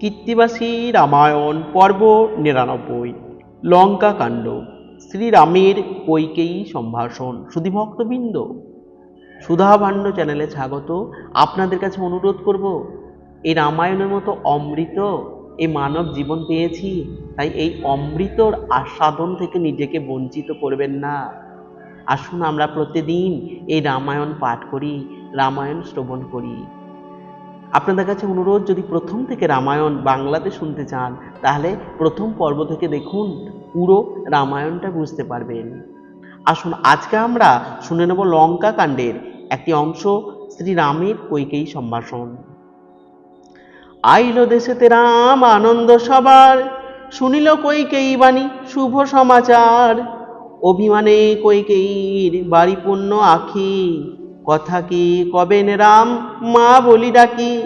কীর্তিবাসী রামায়ণ পর্ব নিরানব্বই, লঙ্কা কাণ্ড, শ্রীরামের কৈকেয়ী সম্ভাষণ। সুধীভক্তবৃন্দ সুধা ভাণ্ড চ্যানেলে স্বাগত। আপনাদের কাছে অনুরোধ করব, এই রামায়ণের মতো অমৃত এই মানব জীবন পেয়েছি, তাই এই অমৃতর আস্বাদন থেকে নিজেকে বঞ্চিত করবেন না। আসুন আমরা প্রতিদিন এই রামায়ণ পাঠ করি, রামায়ণ শ্রবণ করি। আপনাদের কাছে অনুরোধ, যদি প্রথম থেকে রামায়ণ বাংলাতে শুনতে চান, তাহলে প্রথম পর্ব থেকে দেখুন, পুরো রামায়ণটা বুঝতে পারবেন। আসুন, আজকে আমরা শুনে নেব লঙ্কা কাণ্ডের একটি অংশ, শ্রীরামের কৈকেয়ী সম্ভাষণ। আইল দেশেতে রাম আনন্দ সবার, শুনিল কৈকেয়ী বাণী শুভ সমাচার। অভিমানে কৈকেয়ীর বাড়ি পূর্ণ আখি কথা কি? কবেন রাম? মা বলি ডাকি।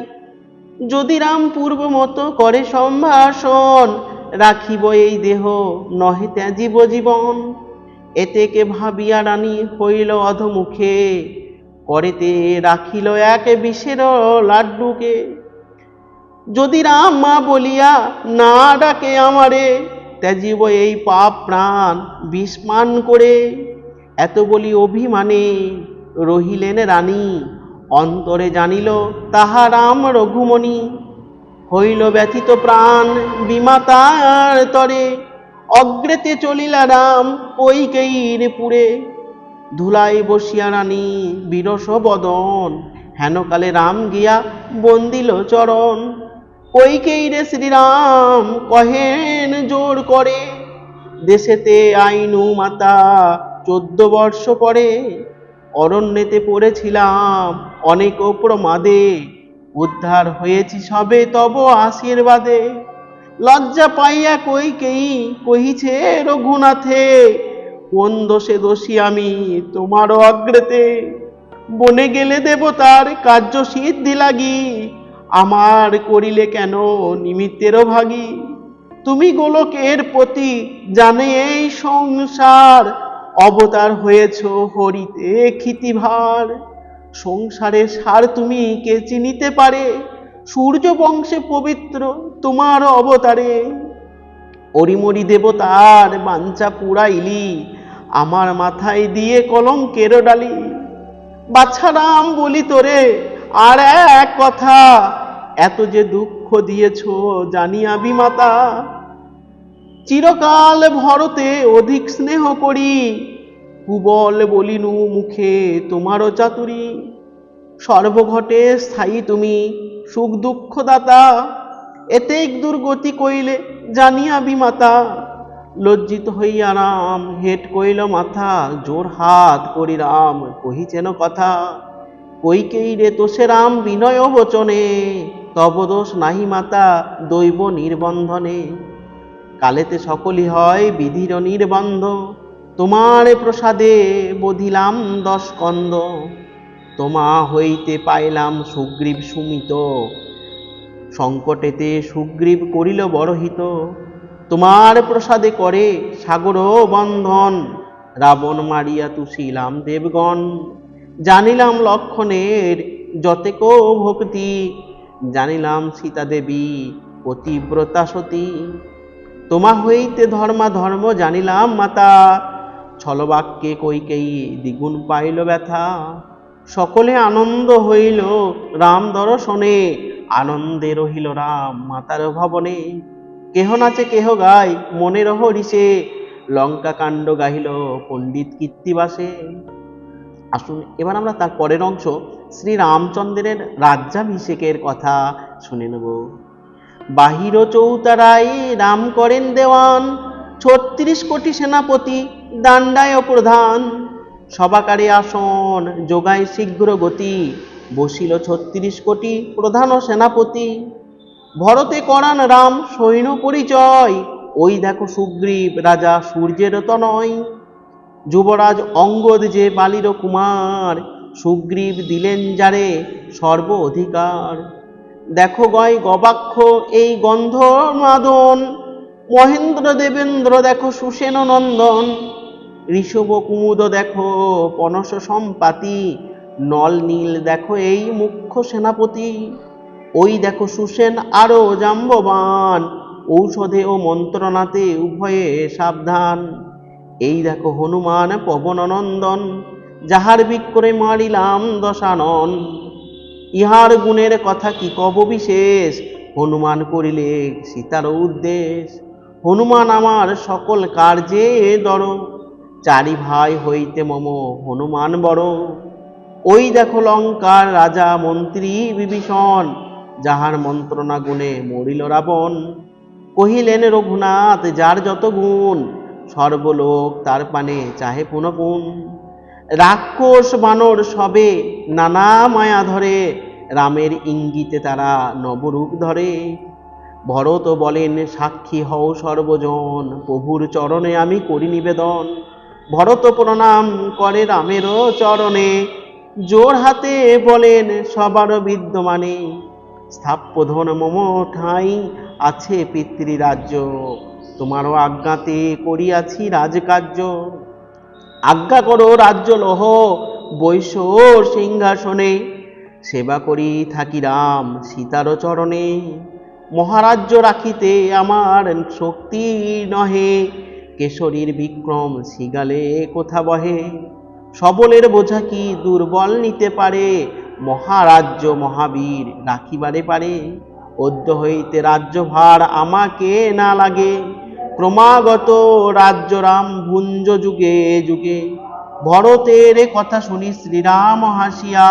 যদি রাম পূর্ব মতো করে সম্ভাষণ, রাখিব এই দেহ, নহে ত্যাজিব জীবন। এতেকে ভাবিয়া রানী হইল অধমুখে। করেতে রাখিল এক বিষের লাড্ডুকে। যদি রাম মা বলিয়া না ডাকে আমারে, ত্যাজিব এই পাপ প্রাণ বিস্মান করে। এত বলি অভিমানে। রহিলেন রানী। অন্তরে জানিল, তাহা রাম রঘুমণি। হইল ব্যথিত প্রাণ বিমাতার তরে। অগ্রেতে চলিলা রাম কৈকেয়ীর পুরে ধুলাই বসিয়া রানী বিরস বদন। হেনকালে রাম গিয়া বন্দিল চরণ। কৈকেয়ীরে শ্রীরাম কহেন জোর করে। দেশেতে আইনু মাতা চোদ্দ বর্ষ পরে। অরণ্যেতে পড়েছিলাম অনেক প্রমাদে। উদ্ধার হয়েছি সবে তব আশীর্বাদে। লজ্জা পাইয়া কৈকেয়ী কহিছে, রঘুনাথে, কোন দোষে দোষী আমি তোমারও অগ্রেতে? বনে গেলে দেবতার কার্য সিদ্ধি লাগি, আমার করিলে কেন নিমিত্তেরও ভাগী? তুমি গোলকের প্রতি জানে এই সংসার অবতার হয়েছ হরিতে, ক্ষিতিভার। সংসারে সার তুমি, কে চিনিতে পারে? সূর্য বংশে পবিত্র, তোমার অবতারে। অরিমরি দেবতার বাঞ্চা পুরাইলি, আমার মাথায় দিয়ে কলঙ্কের ডালি। বাছারাম বলি তোরে, আর এক কথা, এত যে দুঃখ দিয়েছ জানিয়া বিমাতা চিরকাল ভরতে অধিক স্নেহ করি। কুবল বলিনু মুখে তোমারও চাতুরি। সর্বঘটে স্থায়ী তুমি সুখ দুঃখ দাতা এতেক দুর্গতি কইলে জানিয়া বিমাতা লজ্জিত হইয়া রাম, হেট কইল মাথা, জোর হাত করি রাম, কহিছেন কথা। কৈকেই রে তোষে রাম বিনয় বচনে? তব দোষ নাহি মাতা, দৈব নির্বন্ধনে। কালেতে সকলই হয় বিধির নির্বন্ধ। তোমার প্রসাদে বধিলাম দশ কন্দ। তোমা হইতে পাইলাম সুগ্রীব সুমিত। সংকটেতে সুগ্রীব করিল বড়হিত তোমার প্রসাদে করে সাগর বন্ধন। রাবণ মারিয়া তুষিলাম দেবগণ। জানিলাম লক্ষণের যতেক ভক্তি। জানিলাম সীতা দেবী পতিব্রতা সতী তোমা হইতে ধর্মা ধর্ম জানিলাম, মাতা। ছলবাক্যে কৈকেয়ী দ্বিগুণ পাইল ব্যথা। সকলে আনন্দ হইল রাম দর্শনে, আনন্দে রহিল রাম মাতার ভবনে। কেহ নাচে কেহ গায় মনের হরিষে লঙ্কা কাণ্ড গাহিল পণ্ডিত কীর্তিবাসে। আসুন, এবার আমরা তার পরের অংশ শ্রী রামচন্দ্রের রাজ্যাভিষেকের কথা শুনে নেব। বাহির চৌতারায় রাম করেন দেওয়ান। ছত্রিশ কোটি সেনাপতি, দাণ্ডায় প্রধান। সবাকারে আসন যোগায় শীঘ্র গতি। বসিল ছত্রিশ কোটি প্রধান সেনাপতি। ভরতে করান রাম সৈন্য পরিচয়। ওই দেখো সুগ্রীব রাজা সূর্যের তনয়। যুবরাজ অঙ্গদ যে বালির কুমার। সুগ্রীব দিলেন যারে সর্ব অধিকার। দেখো গয় গবাক্ষ, এই গন্ধ মাদন মহেন্দ্র দেবেন্দ্র, দেখো সুসেন নন্দন ঋষভ কুমুদ, দেখো পনস সম্পাতি। নল নীল, দেখো এই মুখ্য সেনাপতি। ওই দেখো সুসেন আরও জাম্ববান। ঔষধে ও মন্ত্রণাতে উভয়ে সাবধান। এই দেখো হনুমান পবন পবননন্দন। যাহার বিক্রয় মারিলাম দশানন। ইহার গুণের কথা কি কব বিশেষ? হনুমান করিলে সীতার উদ্দেশ। হনুমান আমার সকল কার্যে দর। চারি ভাই হইতে মম হনুমান বড়। ওই দেখো লঙ্কার রাজা মন্ত্রী বিভীষণ, যাহার মন্ত্রণা গুণে মরিল রাবণ। কহিলেন, রঘুনাথ, যার যত গুণ, সর্বলোক তার পানে চাহে পুনপুন। রাক্ষস বানর সবে নানা মায়া ধরে, রামের ইঙ্গিতে তারা নবরূপ ধরে। ভরত বলেন, সাক্ষী হও সর্বজন, প্রভুর চরণে আমি করি নিবেদন। ভরত প্রণাম করে রামেরও চরণে, জোর হাতে বলেন, সবার বিদ্যমানে স্থাপ্যধন মম ঠাঁই আছে পিতৃরাজ্য, তোমারও আজ্ঞাতে করিয়াছি রাজকার্য। আজ্ঞা করো রাজ্য লহ বৈশ সিংহাসনে। সেবা করি থাকি রাম সীতার চরণে। মহারাজ্য রাখিতে আমার শক্তি নহে। কেশরীর বিক্রম সিগালে কোথা বহে? সবলের বোঝা কি দুর্বল নিতে পারে? মহারাজ্য মহাবীর রাখিবারে পারে। অদ্য হইতে রাজ্যভার আমাকে না লাগে। ক্রমাগত রাজ্যরাম ভুঞ্জ যুগে যুগে, ভরতের কথা শুনি শ্রীরাম হাসিয়া,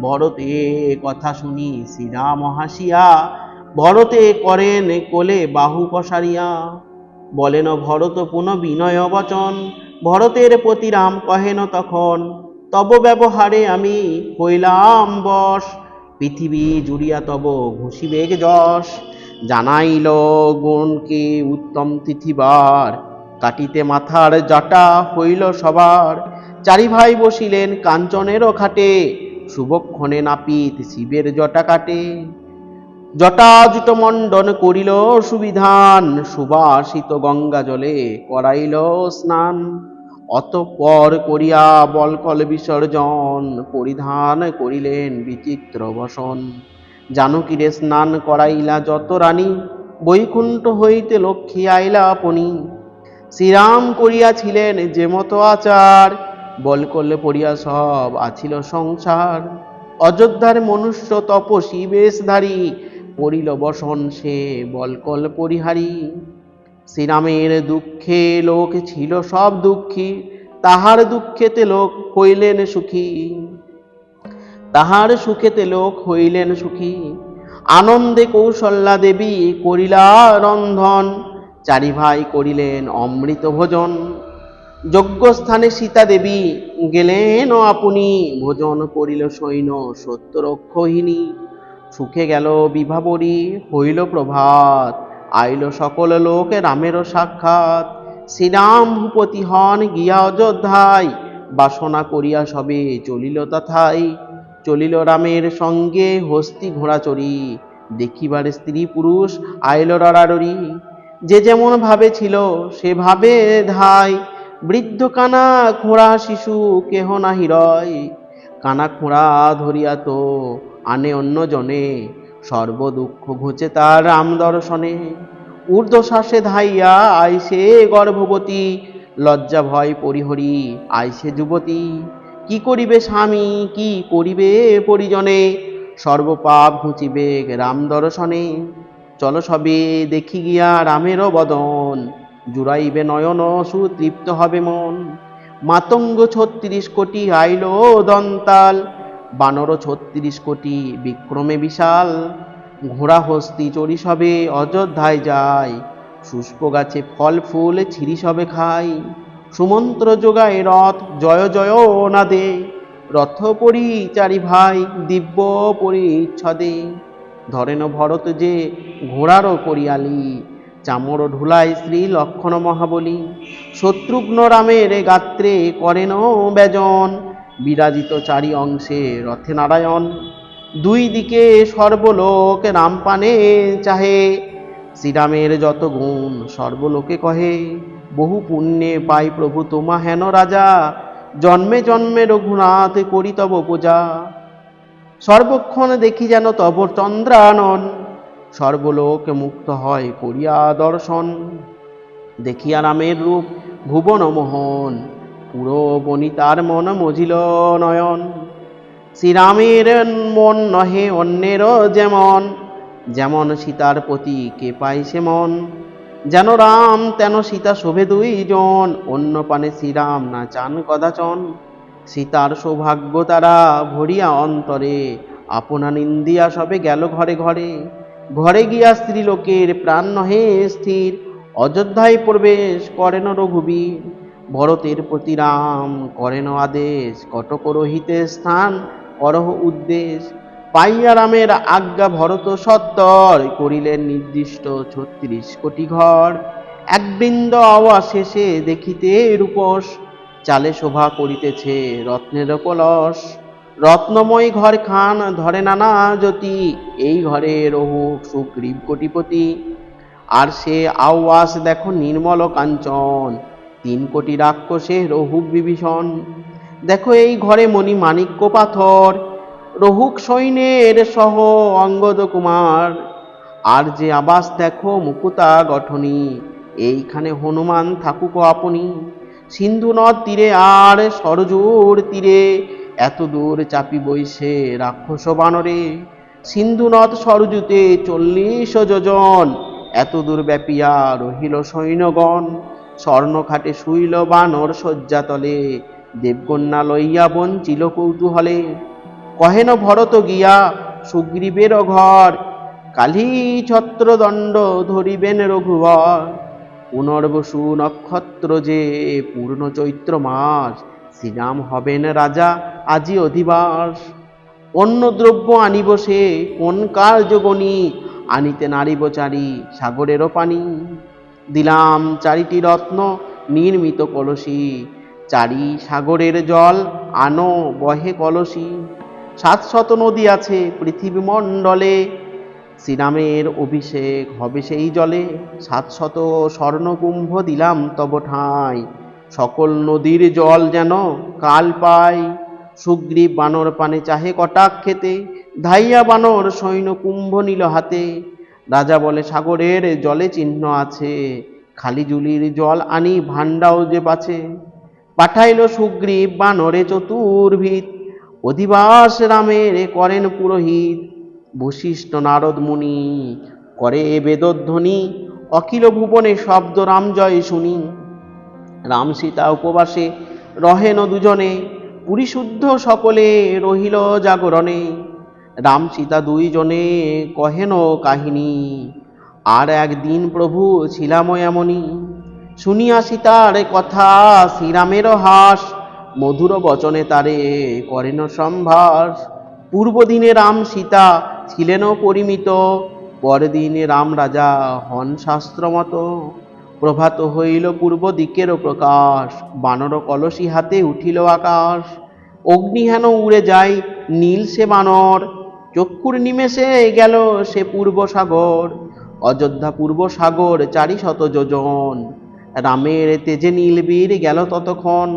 ভরতে কথা শুনি শ্রীরাম হাসিয়া, ভরতে করেন কোলে বাহু পসারিয়া। বলেন ভরত পুনঃ বিনয় বচন, ভরতের প্রতি রাম কহেন তখন, তব ব্যবহারে আমি হইলাম বশ, পৃথিবী জুড়িয়া তব ঘুষিবেগ যশ। জানাইল গুণকে উত্তম তিথিবার। কাটিতে মাথার জাটা হইল সবার। চারি ভাই বসিলেন কাঞ্চনেরও খাটে, শুভক্ষণে নাপিত শিবের জটা কাটে। জটাজুট মণ্ডন করিল সুবিধান, সুবাসিত গঙ্গা জলে করাইল স্নান। অতঃপর করিয়া বলকল বিসর্জন, পরিধান করিলেন বিচিত্র বসন। জানকীরে স্নান করাইলা যত রানী, বৈকুণ্ঠ হইতে লক্ষ্মী আইলা আপনি। শ্রীরাম করিয়াছিলেন যে মতো আচার, বলকলে পড়িয়া সব আছিল সংসার। অযোধ্যার মনুষ্য তপসী বেশধারী, পড়িল বসন সে বলকল পরিহারী। শ্রীরামের দুঃখে লোক ছিল সব দুঃখী, তাহার দুঃখেতে লোক হইলেন সুখী। তাহার সুখেতে লোক হইলেন সুখী। আনন্দে কৌশল্যা দেবী করিলা রন্ধন, চারি ভাই করিলেন অমৃত ভোজন। যজ্ঞস্থানে সীতা দেবী গেলেন আপনি, ভোজন করিল সৈন্য সত্যরক্ষহিনী। সুখে গেল বিভাবরী, হইল প্রভাত, আইল সকল লোক রামেরও সাক্ষাৎ। শ্রীরাম ভূপতি হন গিয়া অযোধ্যায়, বাসনা করিয়া সবে চলিল তথায়। চলিল রামের সঙ্গে হস্তি ঘোড়া চড়ি। দেখিবার স্ত্রী পুরুষ আইল রড়ারড়ি। যে যেমন ভাবে ছিল সেভাবে ধাই। বৃদ্ধ কানা খোঁড়া শিশু, কেহ না হিরয় কানা খোঁড়া ধরিয়া তো আনে অন্য জনে। সর্ব দুঃখ ঘুচে তার রাম দর্শনে। ঊর্ধ্বশ্বাসে ধাইয়া আইসে গর্ভবতী। লজ্জা ভয় পরিহরি আইসে যুবতী। কি করিবে স্বামী, কি করিবে পরিজনে? সর্বপাপ ঘুচিবে রাম দর্শনে। চলো সবে দেখি গিয়া রামেরও বদন। জুড়াইবে নয়ন, সুতৃপ্ত হবে মন। মাতঙ্গ ছত্রিশ কোটি আইল দন্তাল। বানর ছত্রিশ কোটি বিক্রমে বিশাল। ঘোড়া হস্তি চড়ি সবে অযোধ্যায় যায়। শুষ্ক গাছে ফল ফুল ছিরি সবে খাই সুমন্ত্র যোগায় রথ, জয় জয় নাদে। রথ পরি চারি ভাই, দিব্য পরিচ্ছদে। ধরেন ভরত যে ঘোড়ারও করিয়ালি, চামর ঢুলাই শ্রী লক্ষণ মহাবলী। শত্রুঘ্ন রামের গাত্রে করেন ব্যজন, বিরাজিত চারি অংশে রথে নারায়ণ। দুই দিকে সর্বলোক রামপানে চাহে, শ্রীরামের যত গুণ সর্বলোকে কহে। বহু পুণ্যে পাই প্রভু তোমা হেন রাজা। জন্মে জন্মে রঘুনাথ করি তব পূজা। সর্বক্ষণ দেখি যেন তব চন্দ্রানন। সর্বলোক মুক্ত হয় করিয়া দর্শন। দেখিয়া রামের রূপ ভুবন মোহন। পুরো বনিতার মন মজিল নয়ন। শ্রীরামের মন নহে অন্যেরও যেমন। যেমন সীতার প্রতি কে পাই সে মন। যেন রাম তেন সীতা শোভে দুইজন, অন্য পানে শ্রীরাম না চান কদাচন। সীতার সৌভাগ্য তারা ভরিয়া অন্তরে আপনা নিন্দিয়া সবে গেল ঘরে ঘরে। ঘরে গিয়া স্ত্রীলোকের প্রাণ নহে স্থির, অযোধ্যায় প্রবেশ করেন রঘুবীর। ভরতের প্রতি রাম করেন আদেশ, কটক স্থান, করহ উদ্দেশ। পাইয়া রামের আজ্ঞা ভরত সত্তর করিলেন নির্দিষ্ট ছত্রিশ কোটি ঘর। এক বৃন্দ আওয়া শেষে দেখিতে রূপস, চালে শোভা করিতেছে রত্নের কলস। রত্নময় ঘর খান ধরে নানা জ্যোতি, এই ঘরে রহু সুগ্রীব কোটিপতি। আর সে আওয়াস দেখো নির্মল কাঞ্চন, তিন কোটি রাক্ষসে রহুক বিভীষণ। দেখো এই ঘরে মণি মাণিক্য পাথর রহুক সৈন্যের সহ অঙ্গদ কুমার। আর যে আবাস দেখো মুকুতা গঠনী, এইখানে হনুমান থাকুক আপনি। সিন্ধু নদ তীরে আর সরজুর তীরে, এত দূর চাপি বইছে রাক্ষস বানরে। সিন্ধু নদ সরজুতে চল্লিশ যোজন, এত দূর ব্যাপিয়া রহিল সৈন্যগণ। স্বর্ণখাটে শুইল বানর শয্যাতলে, দেবকন্যা লইয়া বঞ্চিল কৌতূহলে। কহেন ভরত গিয়া, সুগ্রীবের ঘর। কালী ছত্রদণ্ড ধরিবেন রঘুবর। পুনর্বসু নক্ষত্র যে পূর্ণ চৈত্র মাস শ্রীরাম হবেন রাজা আজি অধিবাস। অন্য দ্রব্য আনিব সে, কোন কার্যগণী আনিতে নারিব চারি সাগরেরও পানি। দিলাম চারিটি রত্ন, নির্মিত কলসি। চারি সাগরের জল আনো, বহে কলসি। সাতশত নদী আছে পৃথিবী মণ্ডলে শ্রীরামের অভিষেক হবে সেই জলে। সাতশত স্বর্ণকুম্ভ দিলাম তব ঠাঁই। সকল নদীর জল যেন কাল পায়। সুগ্রীব বানর পানে চাহে কটাক খেতে। ধাইয়া বানর সৈন্য কুম্ভ নিল হাতে। রাজা বলে, সাগরের জলে চিহ্ন আছে। খালি জুলির জল আনি, ভাণ্ডাও যে পাছে পাঠাইল সুগ্রীব বানরে চতুর্ভিত অধিবাস রামের করেন পুরোহিত। বশিষ্ঠ নারদ মুনি, করে বেদধ্বনি, অখিল ভুবনে শব্দ রাম জয় শুনি। রাম সীতা উপবাসে রহেন দুজনে, পুরীশুদ্ধ সকলে রহিল জাগরণে। রাম সীতা দুইজনে কহেন কাহিনী, আর একদিন প্রভু ছিলাম এমনই। শুনিয়া সীতার কথা শ্রীরামের হাস মধুর বচনে তারে, করেন সম্ভাস পূর্বদিনে রাম সীতা ছিলেন পরিমিত, পরদিনে রাম রাজা হন শাস্ত্রমত। প্রভাত হইল পূর্ব দিকেরও প্রকাশ, বানর কলসি হাতে উঠিল আকাশ। অগ্নি হেন উড়ে যায় নীল সে বানর, চক্ষুর নিমেষে গেল সে পূর্ব সাগর। অযোধ্যা পূর্ব সাগর চারি শত যোজন, রামের তেজে নীলবীর গেল ততক্ষণ।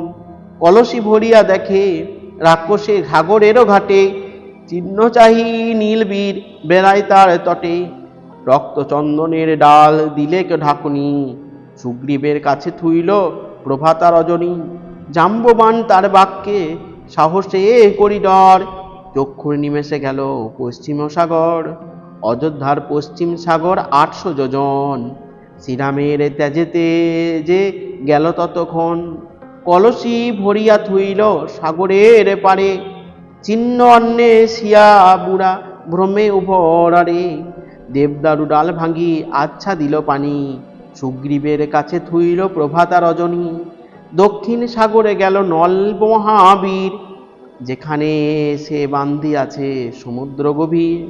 কলসি ভরিয়া দেখে রাক্ষসে ঘাগরেরও ঘাটে, চিহ্ন চাহি নীলবীর বেড়ায় তার তটে। রক্তচন্দনের ডাল দিলে কে ঢাকুনি, সুগ্রীবের কাছে থুইল প্রভাতা রজনী। জাম্ববান তার বাক্যে সাহসে করিডর, চক্ষুর নিমেষে গেল পশ্চিম সাগর। অযোধ্যার পশ্চিম সাগর আটশো যোজন, শ্রীরামের তেজেতে যে গেল ততক্ষণ। কলসি ভরিয়া থুইল সাগরের পারে চিহ্ন অন্নে শিয়া বুড়া ভ্রমে উভরারে দেবদারু ডাল ভাঙি আচ্ছা দিল পানি। সুগ্রীবের কাছে থুইল প্রভাতা রজনী। দক্ষিণ সাগরে গেল নল মহাবীর। যেখানে সে বান্দি আছে সমুদ্র গভীর।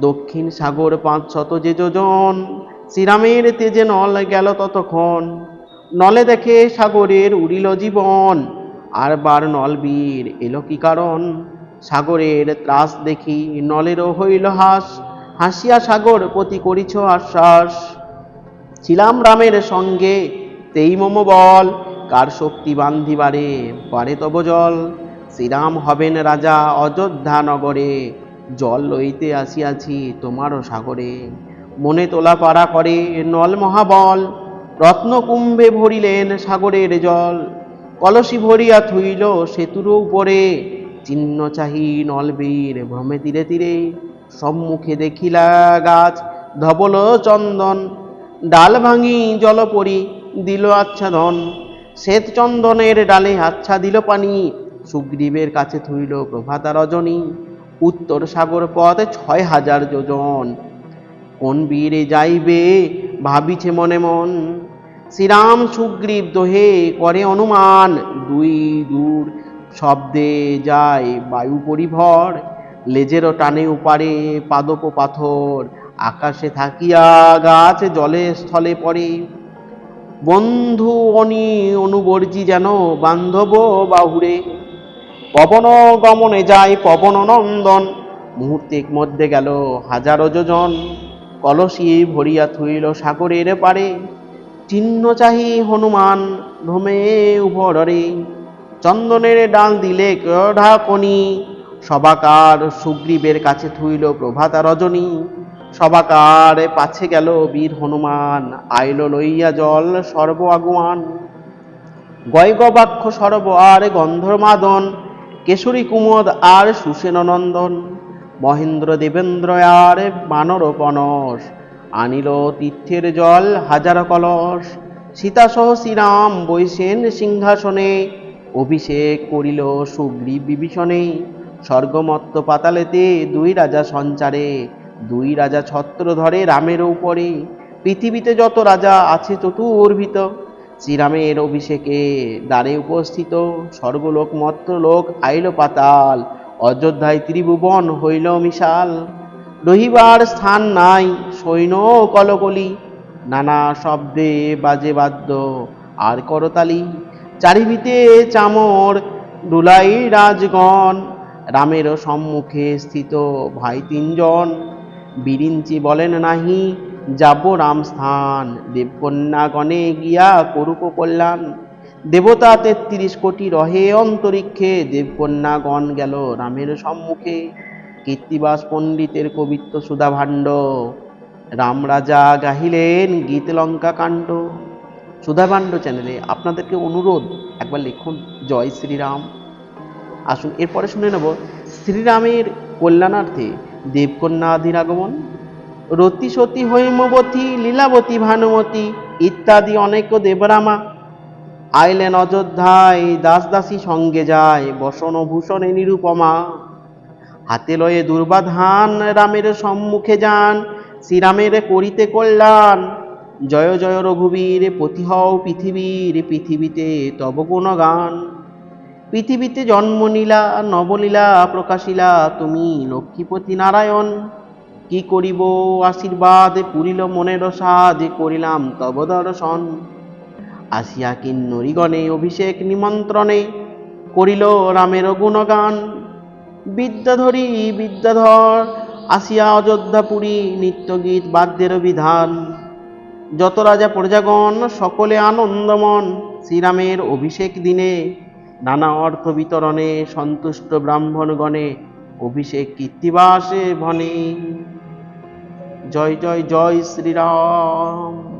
দক্ষিণ সাগর পাঁচ শত যে যোজন, শ্রীরামের তেজে নল গেল ততক্ষণ। নলে দেখে সাগরের উড়িল জীবন আর বার নলবীর এলো কি কারণ? সাগরের ত্রাস দেখি নলেরও হইল হাস, হাসিয়া সাগর প্রতি করিছ আশ্বাস। ছিলাম রামের সঙ্গে, তেই মম বল, কার শক্তি বান্ধিবারে পারে তব জল? শ্রীরাম হবেন রাজা অযোধ্যা নগরে, জল লইতে আসিয়াছি তোমারও সাগরে। মনে তোলা পাড়া করে নল মহাবল রত্নকুম্ভে ভরিলেন সাগরের জল, কলসি ভরিয়া থুইল সেতুর উপরে। চিহ্ন চাহি নলবীর ভ্রমে তীরে তীরে, সম্মুখে দেখিলা গাছ, ধবল চন্দন। ডাল ভাঙি জল পরি দিল আচ্ছাদন, শ্বেত চন্দনের ডালে আচ্ছা দিল পানি। সুগ্রীবের কাছে থুইল প্রভাতা রজনী, উত্তর সাগর পথ ছয় হাজার যোজন। কোন বীরে যাইবে ভাবিছে মনে মন শ্রীরাম সুগ্রীব দোহে করে অনুমান। দুই দূর শব্দে যায় বায়ু পরিভর, লেজেরও টানে উপারে পাদপ পাথর, আকাশে থাকিয়া গাছ জলে স্থলে পড়ে। বন্ধু অনি অনুবর্জি যেন বান্ধব বাহুরে। পবন গমনে যায় পবন নন্দন মুহূর্তের মধ্যে গেল হাজারো যোজন। কলসি ভরিয়া থুইল সাগরের পারে চিহ্ন চাহি হনুমান, ভ্রমে উভরে চন্দনের ডাল দিলে ঢাকনি সবাকার সুগ্রীবের কাছে থুইল প্রভাতা রজনী। সবাকার পাছে গেল বীর হনুমান, আইল লইয়া জল সর্ব আগুয়ান গয়গবাক্ষ সর্ব আর গন্ধর্মাদন, কেশরী কুমদ আর সুসেন নন্দন মহেন্দ্র দেবেন্দ্র আর বানর পনস আনিল তীর্থের জল হাজার কলস। সীতাসহ শ্রীরাম বৈশেন সিংহাসনে, অভিষেক করিল সুগ্রীব বিভীষণে। স্বর্গমত্ত পাতালেতে দুই রাজা সঞ্চারে, দুই রাজা ছত্র ধরে রামের উপরে। পৃথিবীতে যত রাজা আছে চতুর্ভিত শ্রীরামের অভিষেকে দ্বারে উপস্থিত। স্বর্গলোক, মত্রলোক, আইল পাতাল, অযোধ্যায় ত্রিভুবন হইল মিশাল। রহিবার স্থান নাই, সৈন্য কলকলি। নানা শব্দে বাজে বাদ্য, আর করতালি। চারিভিতে চামর ডুলাই রাজগণ। রামের সম্মুখে স্থিত ভাই তিনজন। বিরিঞ্চি বলেন নাহি, যাব রাম স্থান। দেবকন্যা গণে গিয়া করুক কল্যাণ। দেবতা তেত্রিশ কোটি রহে অন্তরিক্ষে। দেবকন্যা গণ গেল রামের সম্মুখে। কীর্তিবাস পণ্ডিতের কবিত্ব সুধা ভাণ্ড রাম রাজা গাহিলেন গীত লঙ্কা কাণ্ড সুধাভাণ্ড চ্যানেলে আপনাদেরকে অনুরোধ, একবার লিখুন, জয় শ্রীরাম। আসুন, এরপরে শুনে নেব, শ্রীরামের কল্যাণার্থে দেবকন্যা আদির আগমন রতি সতী হৈমবতী, লীলাবতী ভানুমতী ইত্যাদি অনেক দেবরামা। আইলেন অযোধ্যায় দাস দাসী সঙ্গে যায় বসন ভূষণে নিরুপমা। হাতে লয়ে দুর্বাধান রামের সম্মুখে যান, শ্রীরামের করিতে কল্যাণ। জয় জয় রঘুবীর পতি হও পৃথিবীর, পৃথিবীতে তব কোন গান পৃথিবীতে জন্ম নীলা, নবলীলা প্রকাশিলা, তুমি লক্ষ্মীপতি নারায়ণ। কি করিব, আশীর্বাদ পুরিল মনের সাদ করিলাম তব দর্শন। আসিয়া কিন্নরিগণে অভিষেক নিমন্ত্রণে করিল রামের গুণগান। বিদ্যাধরী বিদ্যাধর আসিয়া অযোধ্যাপুরী নিত্যগীত বাদ্যের বিধান। যত রাজা প্রজাগণ, সকলে আনন্দমন শ্রীরামের অভিষেক দিনে। নানা অর্থ বিতরণে সন্তুষ্ট ব্রাহ্মণগণে অভিষেক কীর্তিবাসে ভনে। জয় জয় জয় শ্রীরাম।